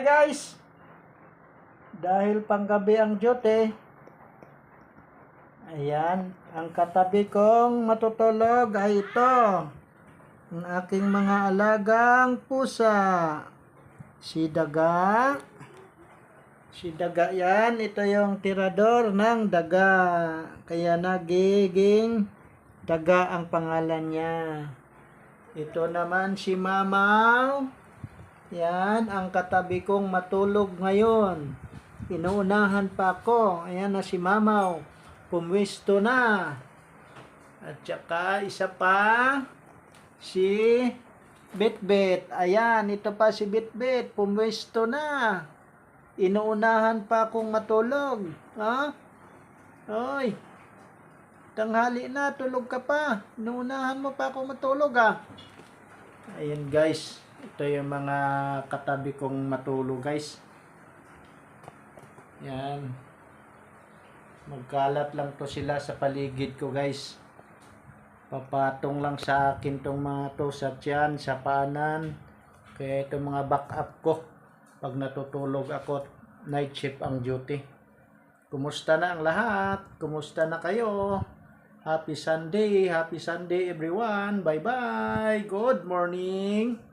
Guys! Dahil panggabi ang duty, ayan, ang katabi kong matutulog ay ito. Ang aking mga alagang pusa. Si Daga. Si Daga yan, ito yung tirador ng daga. Kaya nagiging Daga ang pangalan niya. Ito naman si Mamaw. Yan, ang katabi kong matulog ngayon. Inuunahan pa ako. Ayan na si Mamaw. Pumwisto na. At saka isa pa, si Bitbit. Ayan, ito pa si Bitbit. Pumwisto na. Inuunahan pa akong matulog. Ha? Oy. Tanghali na, tulog ka pa. Inuunahan mo pa akong matulog ah. Ayan guys, ito yung mga katabi kong matulog guys. Yan. Magkalat lang to sila sa paligid ko guys. Papatong lang sa akin tong mga to sa tiyan, sa paanan. Kaya itong mga backup ko. Pag natutulog ako, night shift ang duty. Kumusta na ang lahat? Kumusta na kayo? Happy Sunday, happy Sunday everyone. Bye-bye. Good morning.